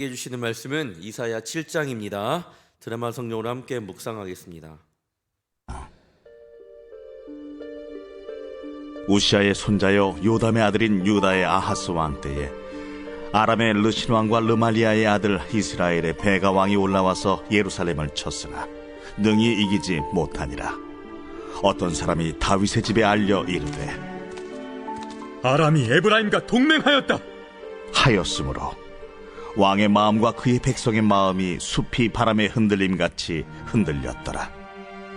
해 주시는 말씀은 이사야 7장입니다. 드라마 성령으로 함께 묵상하겠습니다. 우시아의 손자요 요담의 아들인 유다의 아하스 왕 때에 아람의 르신 왕과 르말리아의 아들 이스라엘의 베가 왕이 올라와서 예루살렘을 쳤으나 능히 이기지 못하니라 어떤 사람이 다윗의 집에 알려 이르되 아람이 에브라임과 동맹하였다. 하였으므로 왕의 마음과 그의 백성의 마음이 숲이 바람에 흔들림 같이 흔들렸더라.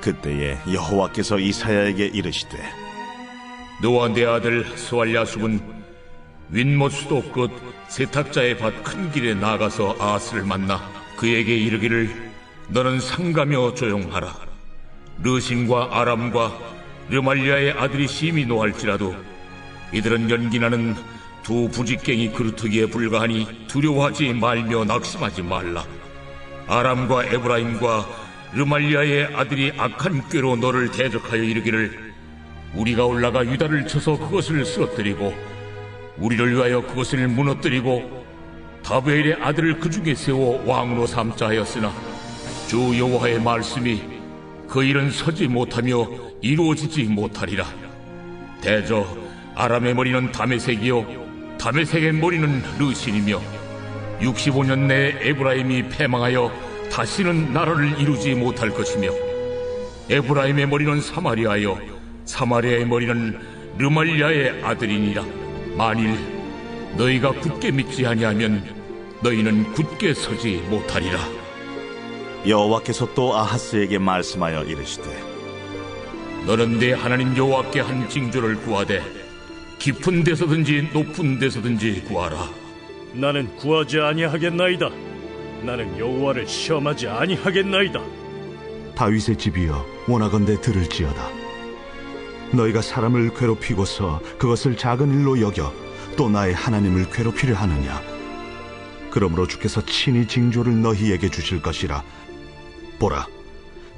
그때에 여호와께서 이사야에게 이르시되 너와 내 아들 스왈야숲은 윗못 수도 끝 세탁자의 밭 큰 길에 나가서 아스를 만나 그에게 이르기를 너는 상가며 조용하라. 르신과 아람과 르말리아의 아들이 심히 노할지라도 이들은 연기나는 두 부직갱이 그루터기에 불과하니 두려워하지 말며 낙심하지 말라. 아람과 에브라임과 르말리아의 아들이 악한 꾀로 너를 대적하여 이르기를 우리가 올라가 유다를 쳐서 그것을 쓰러뜨리고 우리를 위하여 그것을 무너뜨리고 다베엘의 아들을 그 중에 세워 왕으로 삼자 하였으나 주 여호와의 말씀이 그 일은 서지 못하며 이루어지지 못하리라. 대저 아람의 머리는 다메색이요 다메색의 머리는 르신이며 65년 내에 에브라임이 패망하여 다시는 나라를 이루지 못할 것이며 에브라임의 머리는 사마리아요. 사마리아의 머리는 르말리아의 아들이니라. 만일 너희가 굳게 믿지 아니하면 너희는 굳게 서지 못하리라. 여호와께서 또 아하스에게 말씀하여 이르시되 너는 내 하나님 여호와께 한 징조를 구하되 깊은 데서든지 높은 데서든지 구하라. 나는 구하지 아니하겠나이다. 나는 여호와를 시험하지 아니하겠나이다. 다윗의 집이여 원하건대 들을지어다. 너희가 사람을 괴롭히고서 그것을 작은 일로 여겨 또 나의 하나님을 괴롭히려 하느냐? 그러므로 주께서 친히 징조를 너희에게 주실 것이라. 보라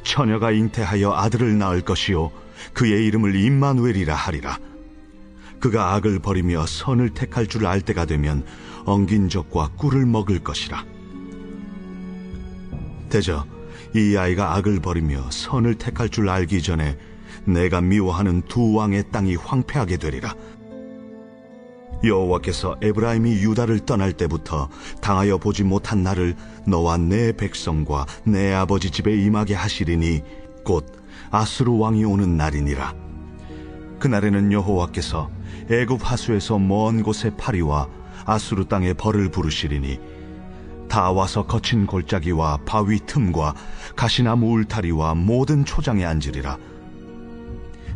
처녀가 잉태하여 아들을 낳을 것이요 그의 이름을 임마누엘이라 하리라 그가 악을 버리며 선을 택할 줄 알 때가 되면 엉긴 적과 꿀을 먹을 것이라 대저 이 아이가 악을 버리며 선을 택할 줄 알기 전에 내가 미워하는 두 왕의 땅이 황폐하게 되리라. 여호와께서 에브라임이 유다를 떠날 때부터 당하여 보지 못한 날을 너와 내 백성과 내 아버지 집에 임하게 하시리니 곧 아수르 왕이 오는 날이니라. 그날에는 여호와께서 애굽 하수에서 먼 곳에 파리와 아수르 땅에 벌을 부르시리니 다 와서 거친 골짜기와 바위 틈과 가시나무 울타리와 모든 초장에 앉으리라.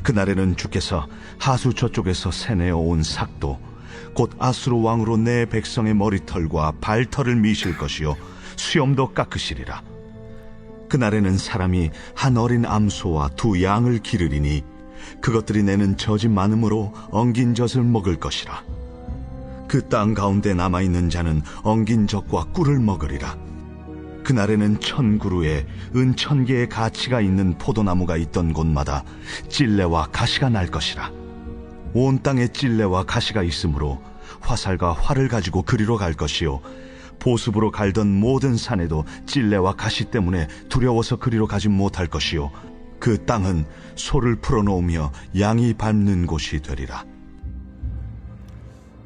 그날에는 주께서 하수 저쪽에서 새내어 온 삭도 곧 아수르 왕으로 내 백성의 머리털과 발털을 미실 것이요 수염도 깎으시리라. 그날에는 사람이 한 어린 암소와 두 양을 기르리니 그것들이 내는 젖이 많음으로 엉긴 젖을 먹을 것이라. 그 땅 가운데 남아있는 자는 엉긴 젖과 꿀을 먹으리라. 그날에는 천 그루에 은 천 개의 가치가 있는 포도나무가 있던 곳마다 찔레와 가시가 날 것이라. 온 땅에 찔레와 가시가 있으므로 화살과 활을 가지고 그리로 갈 것이요. 보습으로 갈던 모든 산에도 찔레와 가시 때문에 두려워서 그리로 가지 못할 것이요. 그 땅은 소를 풀어놓으며 양이 밟는 곳이 되리라.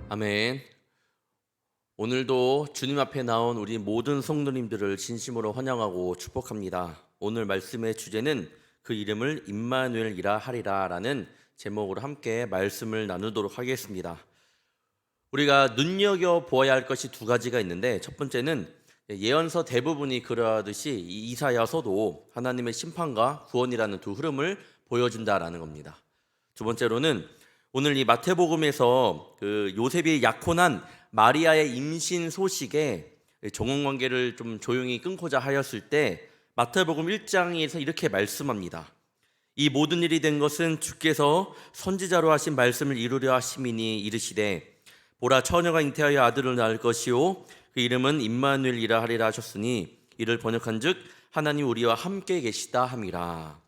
아멘. 오늘도 주님 앞에 나온 우리 모든 성도님들을 진심으로 환영하고 축복합니다. 오늘 말씀의 주제는 그 이름을 임마누엘이라 하리라라는 제목으로 함께 말씀을 나누도록 하겠습니다. 우리가 눈여겨 보아야 할 것이 두 가지가 있는데 첫 번째는 예언서 대부분이 그러하듯이 이 이사야서도 하나님의 심판과 구원이라는 두 흐름을 보여준다라는 겁니다. 두 번째로는 오늘 이 마태복음에서 그 요셉이 약혼한 마리아의 임신 소식에 정원 관계를 좀 조용히 끊고자 하였을 때 마태복음 1장에서 이렇게 말씀합니다. 이 모든 일이 된 것은 주께서 선지자로 하신 말씀을 이루려 하심이니 이르시되 보라 처녀가 잉태하여 아들을 낳을 것이요 그 이름은 임마누엘이라 하리라 하셨으니 이를 번역한즉 하나님 우리와 함께 계시다 함이라.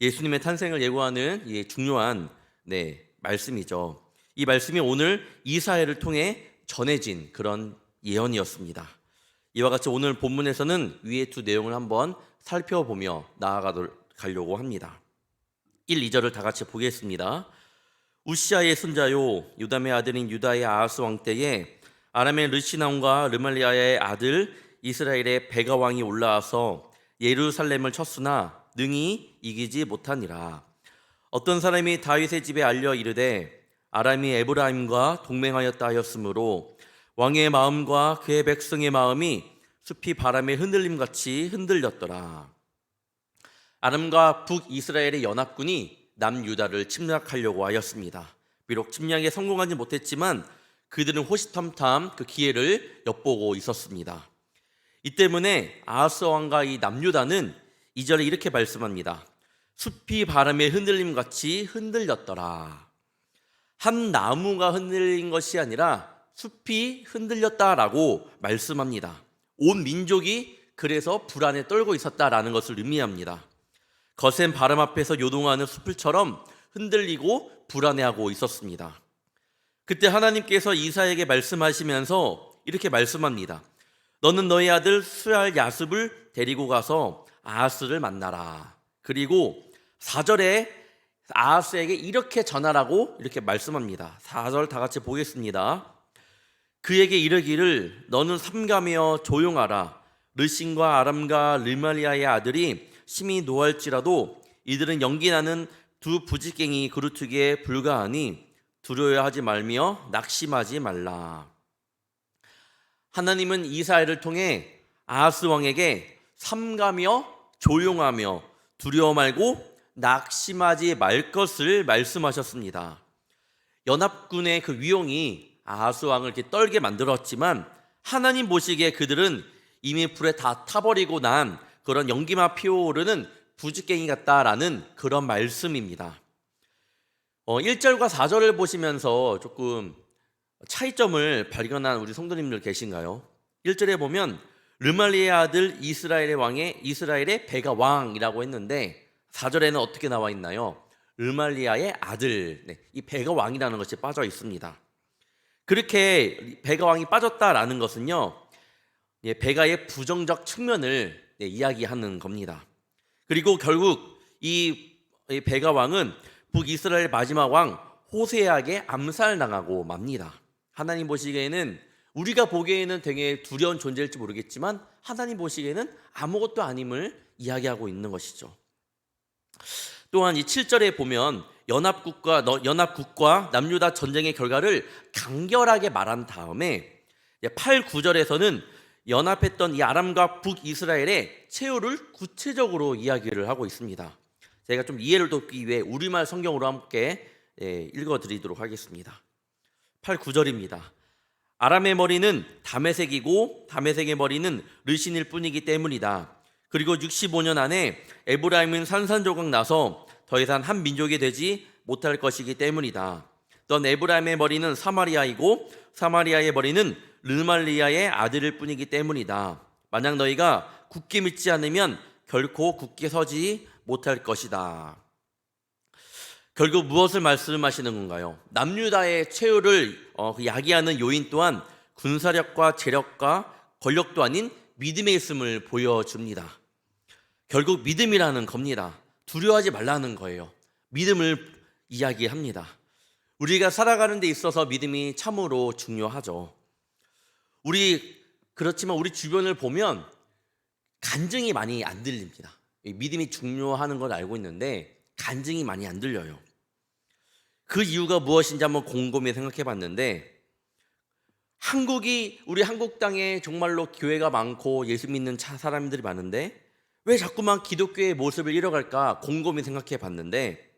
예수님의 탄생을 예고하는 이 중요한 네, 말씀이죠. 이 말씀이 오늘 이사야를 통해 전해진 그런 예언이었습니다. 이와 같이 오늘 본문에서는 위의 두 내용을 한번 살펴보며 나아가려고 합니다. 1, 2절을 다 같이 보겠습니다. 우시아의 손자요 유담의 아들인 유다의 아하스 왕 때에 아람의 르시나온과 르말리아의 아들 이스라엘의 베가 왕이 올라와서 예루살렘을 쳤으나 능히 이기지 못하니라. 어떤 사람이 다윗의 집에 알려 이르되 아람이 에브라임과 동맹하였다 하였으므로 왕의 마음과 그의 백성의 마음이 숲이 바람에 흔들림 같이 흔들렸더라. 아람과 북이스라엘의 연합군이 남유다를 침략하려고 하였습니다. 비록 침략에 성공하지 못했지만 그들은 호시탐탐 그 기회를 엿보고 있었습니다. 이 때문에 아하스 왕과 이 남유다는 이절에 이렇게 말씀합니다. 숲이 바람에 흔들림 같이 흔들렸더라. 한 나무가 흔들린 것이 아니라 숲이 흔들렸다라고 말씀합니다. 온 민족이 그래서 불안에 떨고 있었다라는 것을 의미합니다. 거센 바람 앞에서 요동하는 숲을처럼 흔들리고 불안해하고 있었습니다. 그때 하나님께서 이사에게 말씀하시면서 이렇게 말씀합니다. 너는 너희 아들 수알 야습을 데리고 가서 아하스를 만나라. 그리고 4절에 아하스에게 이렇게 전하라고 이렇게 말씀합니다. 4절 다 같이 보겠습니다. 그에게 이르기를 너는 삼가며 조용하라. 르신과 아람과 르말리아의 아들이 심히 노할지라도 이들은 연기나는 두 부지깽이 그루트기에 불과하니 두려워하지 말며 낙심하지 말라. 하나님은 이사야를 통해 아하스 왕에게 삼가며 조용하며 두려워 말고 낙심하지 말 것을 말씀하셨습니다. 연합군의 그 위용이 아하스 왕을 이렇게 떨게 만들었지만 하나님 보시기에 그들은 이미 불에 다 타버리고 난 그런 연기만 피어오르는 부지깽이 같다라는 그런 말씀입니다. 어, 1절과 4절을 보시면서 조금 차이점을 발견한 우리 성도님들 계신가요? 1절에 보면 르말리의 아들 이스라엘의 왕의 이스라엘의 베가 왕이라고 했는데 4절에는 어떻게 나와 있나요? 르말리아의 아들, 네, 이 베가 왕이라는 것이 빠져 있습니다. 그렇게 베가 왕이 빠졌다라는 것은요, 예, 베가의 부정적 측면을 네, 이야기하는 겁니다. 그리고 결국 이, 이 베가 왕은 북이스라엘 마지막 왕 호세아에게 암살당하고 맙니다. 하나님 보시기에는 우리가 보기에는 되게 두려운 존재일지 모르겠지만 하나님 보시기에는 아무것도 아님을 이야기하고 있는 것이죠. 또한 이 7절에 보면 연합국과 너- 연합국과 남유다 전쟁의 결과를 간결하게 말한 다음에 8, 9절에서는 연합했던 이 아람과 북이스라엘의 최후를 구체적으로 이야기를 하고 있습니다. 제가 좀 이해를 돕기 위해 우리말 성경으로 함께 예, 읽어드리도록 하겠습니다. 8, 9절입니다. 아람의 머리는 다메색이고 다메색의 머리는 르신일 뿐이기 때문이다. 그리고 65년 안에 에브라임은 산산조각 나서 더 이상 한 민족이 되지 못할 것이기 때문이다. 넌 에브라임의 머리는 사마리아이고 사마리아의 머리는 르말리아의 아들일 뿐이기 때문이다. 만약 너희가 굳게 믿지 않으면 결코 굳게 서지 못할 것이다. 결국 무엇을 말씀하시는 건가요? 남유다의 최후를 어, 그 야기하는 요인 또한 군사력과 재력과 권력도 아닌 믿음의 있음을 보여줍니다. 결국 믿음이라는 겁니다. 두려워하지 말라는 거예요. 믿음을 이야기합니다. 우리가 살아가는 데 있어서 믿음이 참으로 중요하죠. 우리 그렇지만 우리 주변을 보면 간증이 많이 안 들립니다. 이 믿음이 중요하는 걸 알고 있는데 간증이 많이 안 들려요. 그 이유가 무엇인지 한번 곰곰이 생각해 봤는데 한국이 우리 한국 땅에 정말로 교회가 많고 예수 믿는 차 사람들이 많은데 왜 자꾸만 기독교의 모습을 잃어갈까 곰곰이 생각해 봤는데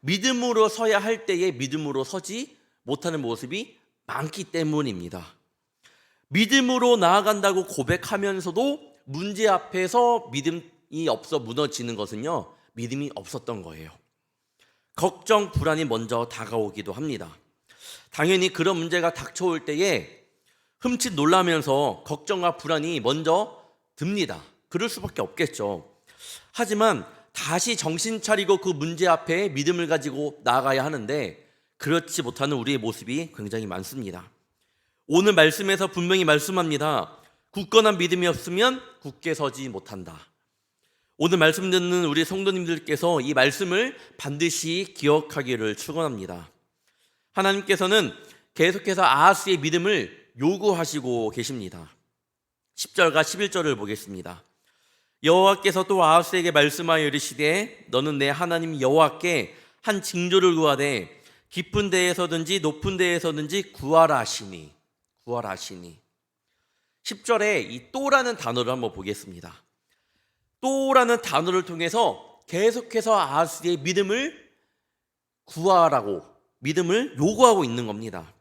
믿음으로 서야 할 때에 믿음으로 서지 못하는 모습이 많기 때문입니다. 믿음으로 나아간다고 고백하면서도 문제 앞에서 믿음 이 없어 무너지는 것은요, 믿음이 없었던 거예요. 걱정, 불안이 먼저 다가오기도 합니다. 당연히 그런 문제가 닥쳐올 때에 흠칫 놀라면서 걱정과 불안이 먼저 듭니다. 그럴 수밖에 없겠죠. 하지만 다시 정신 차리고 그 문제 앞에 믿음을 가지고 나아가야 하는데 그렇지 못하는 우리의 모습이 굉장히 많습니다. 오늘 말씀에서 분명히 말씀합니다. 굳건한 믿음이 없으면 굳게 서지 못한다. 오늘 말씀 듣는 우리 성도님들께서 이 말씀을 반드시 기억하기를 축원합니다. 하나님께서는 계속해서 아하스의 믿음을 요구하시고 계십니다. 10절과 11절을 보겠습니다. 여호와께서 또 아하스에게 말씀하여 이르시되 너는 내 하나님 여호와께 한 징조를 구하되 깊은 데에서든지 높은 데에서든지 구하라 하시니 구하라 하시니 10절에 이 또라는 단어를 한번 보겠습니다. 또라는 단어를 통해서 계속해서 아하스의 믿음을 구하라고 믿음을 요구하고 있는 겁니다.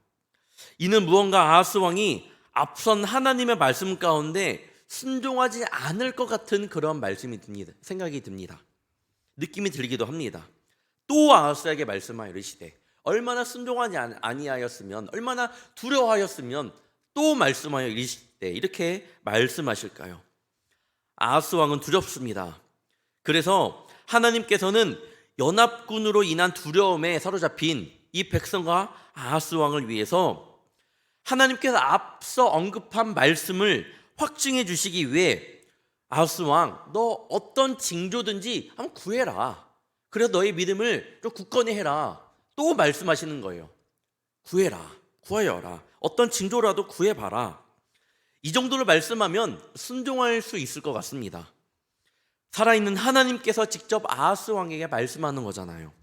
이는 무언가 아하스 왕이 앞선 하나님의 말씀 가운데 순종하지 않을 것 같은 그런 말씀이 듭니다. 생각이 듭니다. 느낌이 들기도 합니다. 또 아하스에게 말씀하여 이르시되 얼마나 순종하지 아니- 아니하였으면 얼마나 두려워하였으면 또 말씀하여 이르시되 이렇게 말씀하실까요? 아하스 왕은 두렵습니다. 그래서 하나님께서는 연합군으로 인한 두려움에 사로잡힌 이 백성과 아하스 왕을 위해서 하나님께서 앞서 언급한 말씀을 확증해 주시기 위해 아하스 왕, 너 어떤 징조든지 한번 구해라. 그래서 너의 믿음을 좀 굳건히 해라. 또 말씀하시는 거예요. 구해라. 구하여라. 어떤 징조라도 구해봐라. 이 정도로 말씀하면 순종할 수 있을 것 같습니다. 살아있는 하나님께서 직접 아하스 왕에게 말씀하는 거잖아요.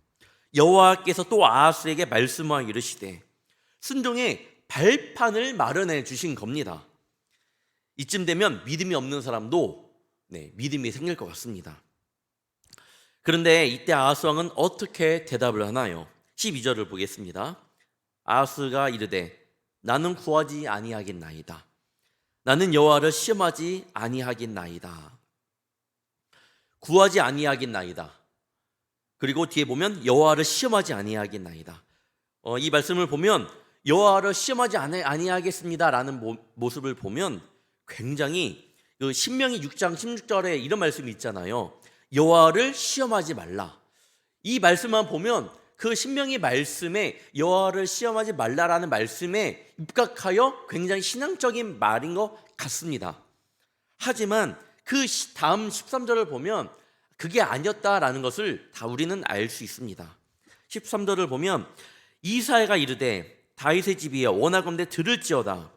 여호와께서 또 아하스에게 말씀하여 이르시되 순종의 발판을 마련해 주신 겁니다. 이쯤 되면 믿음이 없는 사람도 네, 믿음이 생길 것 같습니다. 그런데 이때 아하스 왕은 어떻게 대답을 하나요? 12절을 보겠습니다. 아하스가 이르되 나는 구하지 아니하겠나이다. 나는 여호와를 시험하지 아니하겠나이다. 구하지 아니하겠나이다. 그리고 뒤에 보면 여호와를 시험하지 아니하겠나이다. 어, 이 말씀을 보면 여호와를 시험하지 아니- 아니하겠습니다라는 모, 모습을 보면 굉장히 그 신명기 6장 16절에 이런 말씀이 있잖아요. 여호와를 시험하지 말라. 이 말씀만 보면 그 신명기 말씀에 여호와를 시험하지 말라라는 말씀에 입각하여 굉장히 신앙적인 말인 것 같습니다. 하지만 그 시- 다음 13절을 보면 그게 아니었다라는 것을 다 우리는 알 수 있습니다. 13절을 보면 이사야가 이르되 다윗의 집이여 원하건대 들을지어다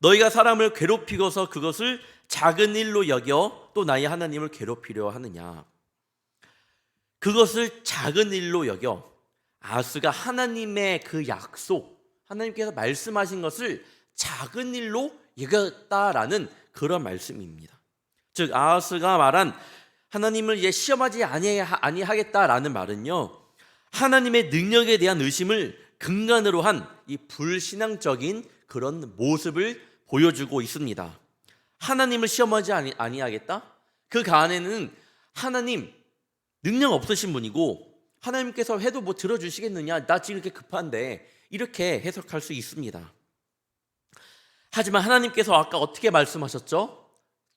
너희가 사람을 괴롭히고서 그것을 작은 일로 여겨 또 나의 하나님을 괴롭히려 하느냐 그것을 작은 일로 여겨 아스가 하나님의 그 약속 하나님께서 말씀하신 것을 작은 일로 여겼다라는 그런 말씀입니다. 즉 아하스가 말한 하나님을 이제 시험하지 아니하- 아니하겠다라는 말은요. 하나님의 능력에 대한 의심을 근간으로 한 이 불신앙적인 그런 모습을 보여주고 있습니다. 하나님을 시험하지 아니, 아니하겠다? 그 안에는 하나님 능력 없으신 분이고 하나님께서 해도 뭐 들어주시겠느냐? 나 지금 이렇게 급한데 이렇게 해석할 수 있습니다. 하지만 하나님께서 아까 어떻게 말씀하셨죠?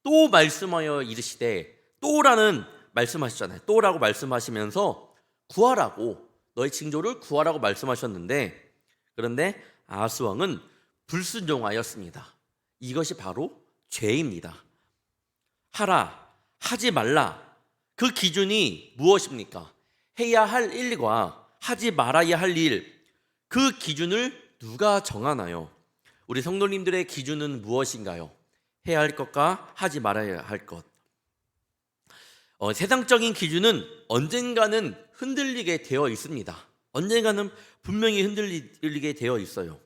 또 말씀하여 이르시되 또라는 말씀하셨잖아요. 또라고 말씀하시면서 구하라고 너의 징조를 구하라고 말씀하셨는데 그런데 아하스 왕은 불순종하였습니다. 이것이 바로 죄입니다. 하라 하지 말라 그 기준이 무엇입니까? 해야 할 일과 하지 말아야 할 일 그 기준을 누가 정하나요? 우리 성도님들의 기준은 무엇인가요? 해야 할 것과 하지 말아야 할 것. 어, 세상적인 기준은 언젠가는 흔들리게 되어 있습니다. 언젠가는 분명히 흔들리게 되어 있어요.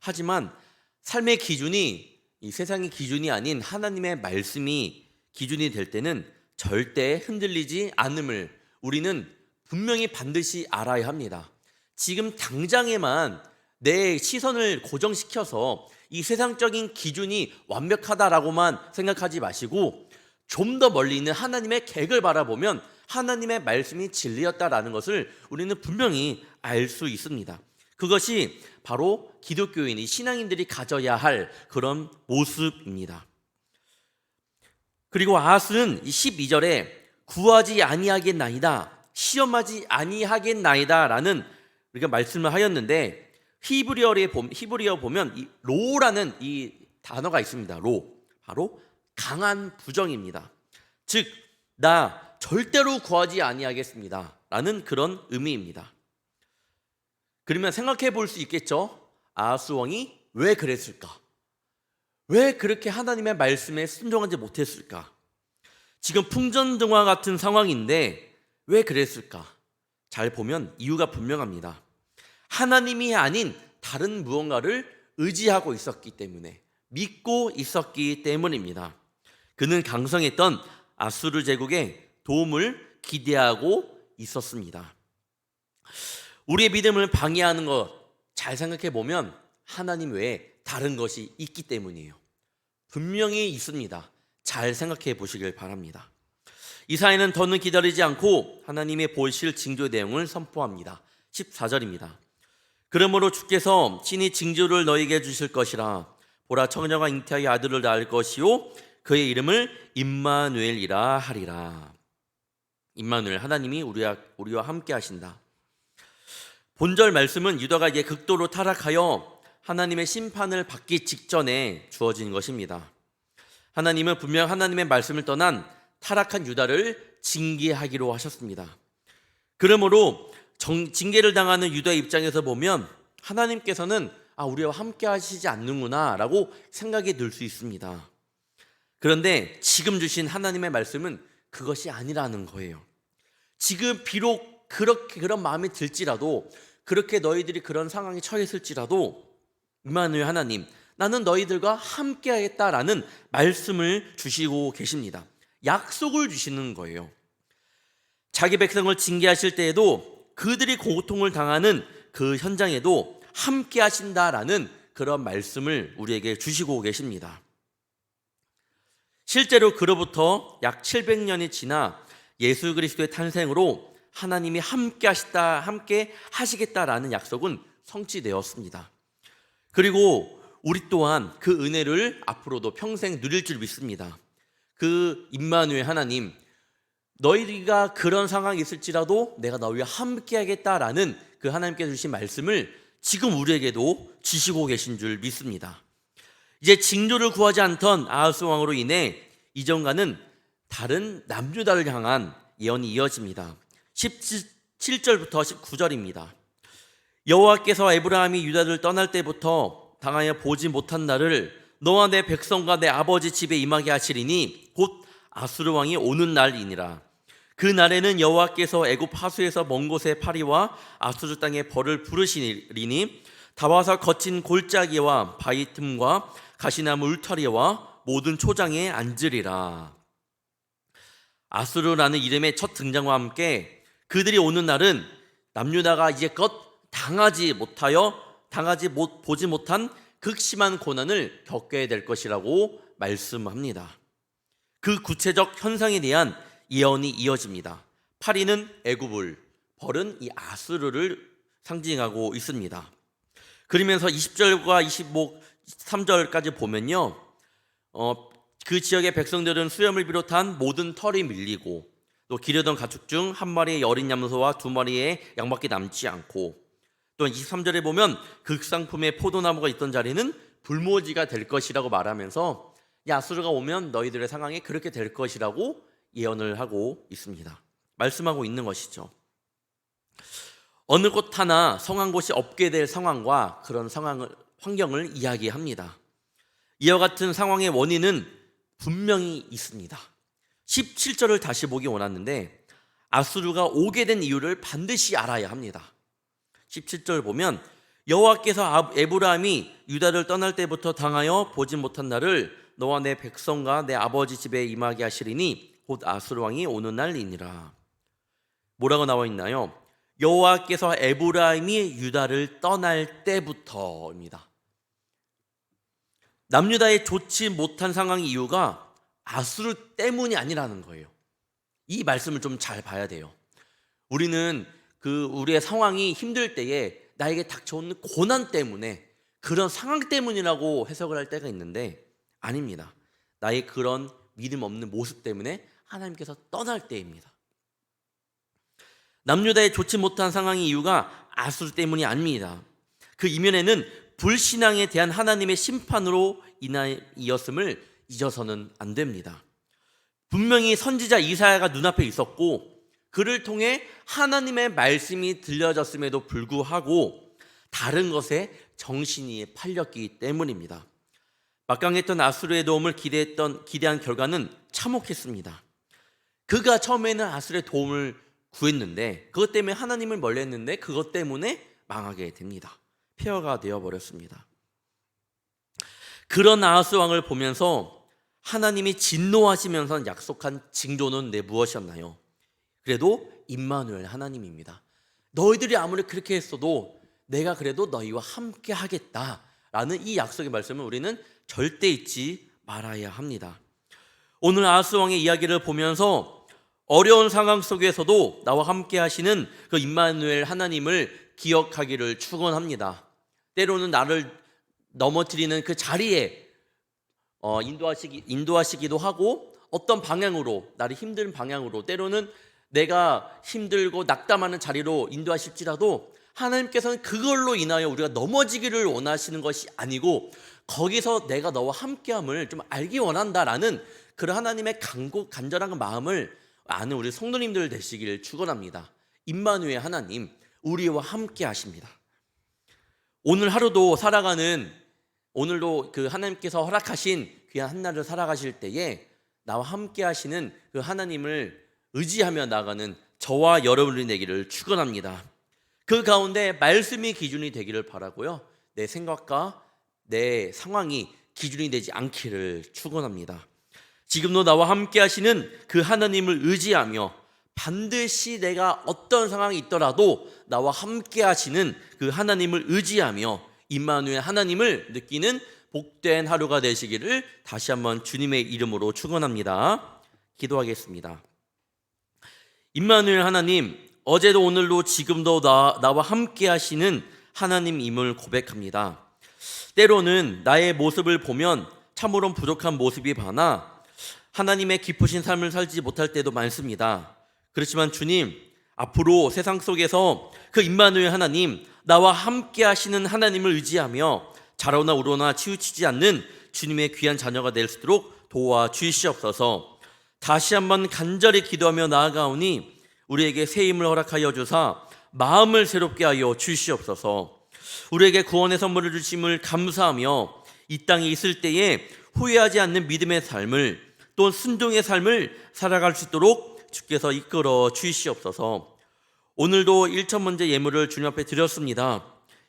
하지만 삶의 기준이 이 세상의 기준이 아닌 하나님의 말씀이 기준이 될 때는 절대 흔들리지 않음을 우리는 분명히 반드시 알아야 합니다. 지금 당장에만 내 시선을 고정시켜서 이 세상적인 기준이 완벽하다라고만 생각하지 마시고 좀 더 멀리 있는 하나님의 객을 바라보면 하나님의 말씀이 진리였다라는 것을 우리는 분명히 알 수 있습니다. 그것이 바로 기독교인 이 신앙인들이 가져야 할 그런 모습입니다. 그리고 아하스는 이 12절에 구하지 아니하겠나이다. 시험하지 아니하겠나이다라는 우리가 말씀을 하였는데 히브리어에 보면 히브리어 보면 이 로라는 이 단어가 있습니다. 로 바로 강한 부정입니다. 즉, 나 절대로 구하지 아니하겠습니다. 라는 그런 의미입니다. 그러면 생각해 볼 수 있겠죠? 아하스 왕이 왜 그랬을까? 왜 그렇게 하나님의 말씀에 순종하지 못했을까? 지금 풍전등화 같은 상황인데 왜 그랬을까? 잘 보면 이유가 분명합니다. 하나님이 아닌 다른 무언가를 의지하고 있었기 때문에 믿고 있었기 때문입니다. 그는 강성했던 아수르 제국의 도움을 기대하고 있었습니다. 우리의 믿음을 방해하는 것 잘 생각해 보면 하나님 외에 다른 것이 있기 때문이에요. 분명히 있습니다. 잘 생각해 보시길 바랍니다. 이사야는 더는 기다리지 않고 하나님의 보실 징조 내용을 선포합니다. 14절입니다. 그러므로 주께서 친히 징조를 너에게 주실 것이라 보라 청녀가 잉태하여 아들을 낳을 것이요 그의 이름을 임마누엘이라 하리라. 임마누엘 하나님이 우리와 우리와 함께 하신다. 본절 말씀은 유다가 이제 극도로 타락하여 하나님의 심판을 받기 직전에 주어진 것입니다. 하나님은 분명 하나님의 말씀을 떠난 타락한 유다를 징계하기로 하셨습니다. 그러므로 정, 징계를 당하는 유다의 입장에서 보면 하나님께서는 아 우리와 함께 하시지 않는구나 라고 생각이 들 수 있습니다. 그런데 지금 주신 하나님의 말씀은 그것이 아니라는 거예요. 지금 비록 그렇게 그런 마음이 들지라도 그렇게 너희들이 그런 상황에 처했을지라도 임마누엘 하나님 나는 너희들과 함께 하겠다라는 말씀을 주시고 계십니다. 약속을 주시는 거예요. 자기 백성을 징계하실 때에도 그들이 고통을 당하는 그 현장에도 함께 하신다라는 그런 말씀을 우리에게 주시고 계십니다. 실제로 그로부터 약 700년이 지나 예수 그리스도의 탄생으로 하나님이 함께 하시다 함께 하시겠다라는 약속은 성취되었습니다. 그리고 우리 또한 그 은혜를 앞으로도 평생 누릴 줄 믿습니다. 그 임마누엘 하나님 너희가 그런 상황이 있을지라도 내가 너희와 함께 하겠다라는 그 하나님께서 주신 말씀을 지금 우리에게도 주시고 계신 줄 믿습니다. 이제 징조를 구하지 않던 아하스 왕으로 인해 이전과는 다른 남유다를 향한 예언이 이어집니다. 17절부터 19절입니다. 여호와께서 에브라함이 유다를 떠날 때부터 당하여 보지 못한 날을 너와 내 백성과 내 아버지 집에 임하게 하시리니 곧 아수르 왕이 오는 날이니라. 그 날에는 여호와께서 애굽 하수에서 먼 곳에 파리와 아수르 땅에 벌을 부르시리니 다 와서 거친 골짜기와 바위 틈과 가시나무 울타리와 모든 초장에 앉으리라. 아수르라는 이름의 첫 등장과 함께 그들이 오는 날은 남유다가 이제껏 당하지 못하여 당하지 못 보지 못한 극심한 고난을 겪게 될 것이라고 말씀합니다. 그 구체적 현상에 대한 예언이 이어집니다. 파리는 애굽을, 벌은 이 아수르를 상징하고 있습니다. 그러면서 20절과 25, 3절까지 보면요. 어, 그 지역의 백성들은 수염을 비롯한 모든 털이 밀리고 또 기르던 가축 중 한 마리의 어린 염소와 두 마리의 양밖에 남지 않고 또 23절에 보면 극상품의 포도나무가 있던 자리는 불모지가 될 것이라고 말하면서 야수르가 오면 너희들의 상황이 그렇게 될 것이라고 예언을 하고 있습니다. 말씀하고 있는 것이죠. 어느 곳 하나 성한 곳이 없게 될 상황과 그런 상황을 환경을 이야기합니다. 이와 같은 상황의 원인은 분명히 있습니다. 17절을 다시 보기 원하는데 아수르가 오게 된 이유를 반드시 알아야 합니다. 17절 보면 여호와께서 에브라함이 유다를 떠날 때부터 당하여 보지 못한 날을 너와 내 백성과 내 아버지 집에 임하게 하시리니 곧 아수르 왕이 오는 날이니라. 뭐라고 나와 있나요? 여호와께서 에브라임이 유다를 떠날 때부터입니다. 남유다의 좋지 못한 상황의 이유가 아수르 때문이 아니라는 거예요. 이 말씀을 좀 잘 봐야 돼요. 우리는 그 우리의 상황이 힘들 때에 나에게 닥쳐오는 고난 때문에 그런 상황 때문이라고 해석을 할 때가 있는데 아닙니다. 나의 그런 믿음 없는 모습 때문에 하나님께서 떠날 때입니다. 남유다의 좋지 못한 상황의 이유가 아수르 때문이 아닙니다. 그 이면에는 불신앙에 대한 하나님의 심판으로 인하였음을 잊어서는 안 됩니다. 분명히 선지자 이사야가 눈앞에 있었고 그를 통해 하나님의 말씀이 들려졌음에도 불구하고 다른 것에 정신이 팔렸기 때문입니다. 막강했던 아수르의 도움을 기대했던 기대한 결과는 참혹했습니다. 그가 처음에는 아수르의 도움을 구했는데 그것 때문에 하나님을 멀리했는데 그것 때문에 망하게 됩니다. 폐허가 되어 버렸습니다. 그런 아하스 왕을 보면서 하나님이 진노하시면서 약속한 징조는 내 무엇이었나요? 그래도 임마누엘 하나님입니다. 너희들이 아무리 그렇게 했어도 내가 그래도 너희와 함께 하겠다라는 이 약속의 말씀을 우리는 절대 잊지 말아야 합니다. 오늘 아하스 왕의 이야기를 보면서 어려운 상황 속에서도 나와 함께 하시는 그 임마누엘 하나님을 기억하기를 축원합니다. 때로는 나를 넘어뜨리는 그 자리에 어, 인도하시기, 인도하시기도 하고 어떤 방향으로 나를 힘든 방향으로 때로는 내가 힘들고 낙담하는 자리로 인도하실지라도 하나님께서는 그걸로 인하여 우리가 넘어지기를 원하시는 것이 아니고 거기서 내가 너와 함께함을 좀 알기 원한다라는 그런 하나님의 간곡 간절한 마음을 아는 우리 성도님들 되시기를 축원합니다. 임마누엘 하나님 우리와 함께 하십니다. 오늘 하루도 살아가는 오늘도 그 하나님께서 허락하신 귀한 한날을 살아가실 때에 나와 함께 하시는 그 하나님을 의지하며 나가는 저와 여러분이 되기를 축원합니다. 그 가운데 말씀이 기준이 되기를 바라고요. 내 생각과 내 상황이 기준이 되지 않기를 축원합니다. 지금도 나와 함께 하시는 그 하나님을 의지하며 반드시 내가 어떤 상황이 있더라도 나와 함께 하시는 그 하나님을 의지하며 임마누엘 하나님을 느끼는 복된 하루가 되시기를 다시 한번 주님의 이름으로 축원합니다. 기도하겠습니다. 임마누엘 하나님, 어제도 오늘도 지금도 나, 나와 함께 하시는 하나님임을 고백합니다. 때로는 나의 모습을 보면 참으로 부족한 모습이 많아 하나님의 기쁘신 삶을 살지 못할 때도 많습니다. 그렇지만 주님, 앞으로 세상 속에서 그 임마누엘 하나님, 나와 함께 하시는 하나님을 의지하며 자로나 우로나 치우치지 않는 주님의 귀한 자녀가 될 수 있도록 도와 주시옵소서. 다시 한번 간절히 기도하며 나아가오니 우리에게 새 힘을 허락하여 주사 마음을 새롭게 하여 주시옵소서. 우리에게 구원의 선물을 주심을 감사하며 이 땅에 있을 때에 후회하지 않는 믿음의 삶을 또 순종의 삶을 살아갈 수 있도록 주께서 이끌어 주시옵소서. 오늘도 1천 번째 예물을 주님 앞에 드렸습니다.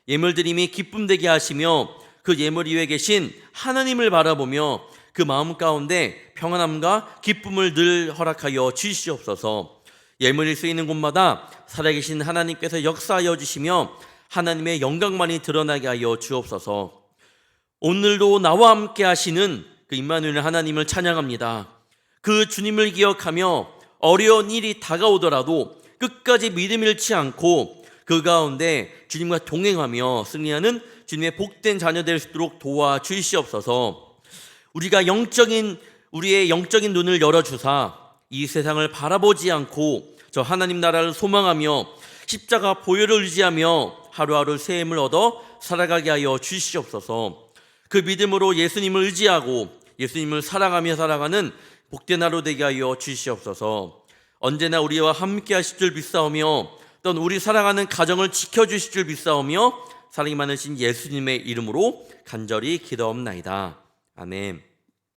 예물 드림이 기쁨 되게 하시며 그 예물 위에 계신 하나님을 바라보며 그 마음 가운데 평안함과 기쁨을 늘 허락하여 주시옵소서. 예물이 쓰이는 곳마다 살아계신 하나님께서 역사하여 주시며 하나님의 영광만이 드러나게 하여 주옵소서. 오늘도 나와 함께 하시는 그 임마누엘 하나님을 찬양합니다. 그 주님을 기억하며 어려운 일이 다가오더라도 끝까지 믿음 잃지 않고 그 가운데 주님과 동행하며 승리하는 주님의 복된 자녀 될 수 있도록 도와 주시옵소서. 우리가 영적인 우리의 영적인 눈을 열어 주사 이 세상을 바라보지 않고 저 하나님 나라를 소망하며 십자가 보혈을 의지하며 하루하루 새 힘을 얻어 살아가게 하여 주시옵소서. 그 믿음으로 예수님을 의지하고 예수님을 사랑하며 살아가는 복된 하루 되게 하여 주시옵소서. 언제나 우리와 함께 하실 줄 믿사오며 또 우리 사랑하는 가정을 지켜 주실 줄 믿사오며 사랑이 많으신 예수님의 이름으로 간절히 기도옵나이다. 아멘.